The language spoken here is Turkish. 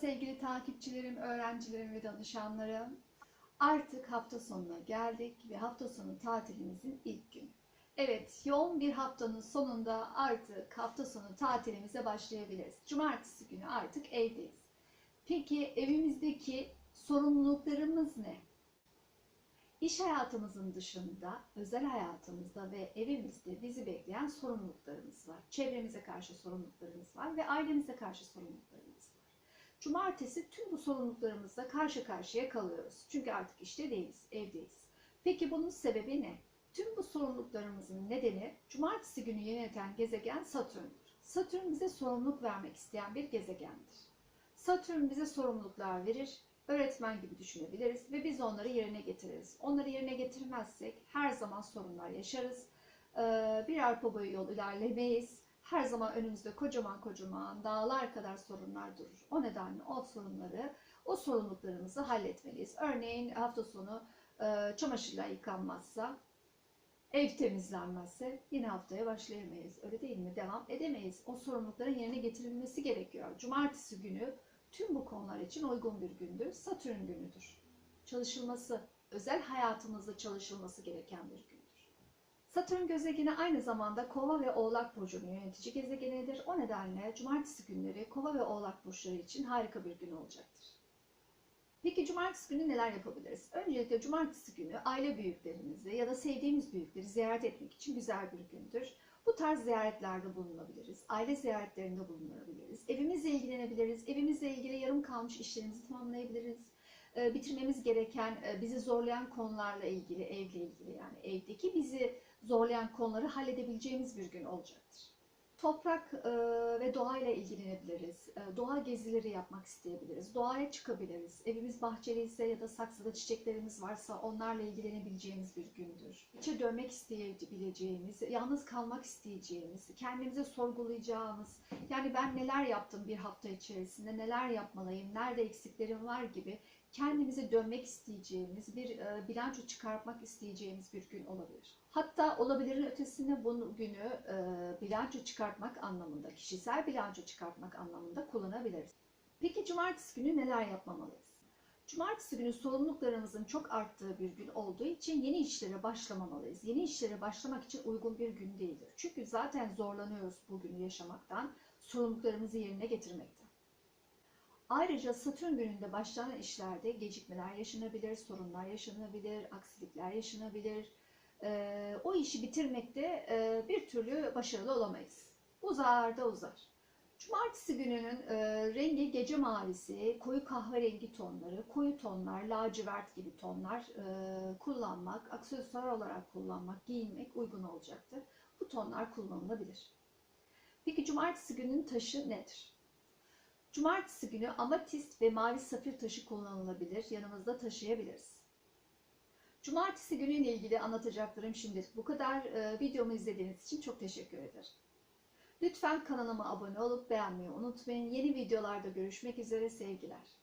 sevgili takipçilerim, öğrencilerim ve danışanlarım. Artık hafta sonuna geldik ve hafta sonu tatilimizin ilk günü. Evet, yoğun bir haftanın sonunda artık hafta sonu tatilimize başlayabiliriz. Cumartesi günü artık evdeyiz. Peki evimizdeki sorumluluklarımız ne? İş hayatımızın dışında, özel hayatımızda ve evimizde bizi bekleyen sorumluluklarımız var. Çevremize karşı sorumluluklarımız var ve ailemize karşı sorumluluklarımız var. Cumartesi tüm bu sorumluluklarımızla karşı karşıya kalıyoruz. Çünkü artık işte değiliz, evdeyiz. Peki bunun sebebi ne? Tüm bu sorumluluklarımızın nedeni cumartesi günü yöneten gezegen Satürn'dür. Satürn bize sorumluluk vermek isteyen bir gezegendir. Satürn bize sorumluluklar verir, öğretmen gibi düşünebiliriz ve biz onları yerine getiririz. Onları yerine getirmezsek her zaman sorunlar yaşarız. Ee, Bir arpa boyu yol ilerlemeyiz. Her zaman önümüzde kocaman kocaman dağlar kadar sorunlar durur. O nedenle o sorunları, o sorumluluklarımızı halletmeliyiz. Örneğin hafta sonu e, çamaşırlar yıkanmazsa, ev temizlenmezse yine haftaya başlayamayız. Öyle değil mi? Devam edemeyiz. O sorumlulukların yerine getirilmesi gerekiyor. Cumartesi günü tüm bu konular için uygun bir gündür. Satürn günüdür. Çalışılması, özel hayatımızda çalışılması gereken bir gündür. Satürn gezegeni aynı zamanda Kova ve Oğlak burcunun yönetici gezegenidir. O nedenle cumartesi günleri Kova ve Oğlak burçları için harika bir gün olacaktır. Peki cumartesi günü neler yapabiliriz? Öncelikle cumartesi günü aile büyüklerimizi ya da sevdiğimiz büyükleri ziyaret etmek için güzel bir gündür. Bu tarz ziyaretlerde bulunabiliriz. Aile ziyaretlerinde bulunabiliriz. Evimizle ilgilenebiliriz. Evimizle ilgili yarım kalmış işlerimizi tamamlayabiliriz. Ee, Bitirmemiz gereken, e, bizi zorlayan konularla ilgili, evle ilgili yani evdeki bizi zorlayan konuları halledebileceğimiz bir gün olacaktır. Toprak e, ve doğayla ilgilenebiliriz. E, Doğa gezileri yapmak isteyebiliriz. Doğaya çıkabiliriz. Evimiz bahçeli ise ya da saksıda çiçeklerimiz varsa onlarla ilgilenebileceğimiz bir gündür. İçe dönmek isteyebileceğimiz, yalnız kalmak isteyeceğimiz, kendimize sorgulayacağımız, yani ben neler yaptım bir hafta içerisinde, neler yapmalıyım, nerede eksiklerim var gibi kendimize dönmek isteyeceğimiz, bir e, bilanço çıkartmak isteyeceğimiz bir gün olabilir. Hatta olabilirin ötesinde bunu günü bilanço çıkartmak anlamında, kişisel bilanço çıkartmak anlamında kullanabiliriz. Peki cumartesi günü neler yapmamalıyız? Cumartesi günü sorumluluklarımızın çok arttığı bir gün olduğu için yeni işlere başlamamalıyız. Yeni işlere başlamak için uygun bir gün değildir. Çünkü zaten zorlanıyoruz bugünü yaşamaktan, sorumluluklarımızı yerine getirmekten. Ayrıca Satürn gününde başlanan işlerde gecikmeler yaşanabilir, sorunlar yaşanabilir, aksilikler yaşanabilir. Ee, o işi bitirmekte e, bir türlü başarılı olamayız. Uzar da uzar. Cumartesi gününün e, rengi gece mavisi, koyu kahverengi tonları, koyu tonlar, lacivert gibi tonlar e, kullanmak, aksesuar olarak kullanmak, giyinmek uygun olacaktır. Bu tonlar kullanılabilir. Peki cumartesi günün taşı nedir? Cumartesi günü amatist ve mavi safir taşı kullanılabilir, yanımızda taşıyabiliriz. Cumartesi günüyle ilgili anlatacaklarım şimdilik bu kadar. Ee, videomu izlediğiniz için çok teşekkür ederim. Lütfen kanalıma abone olup beğenmeyi unutmayın. Yeni videolarda görüşmek üzere sevgiler.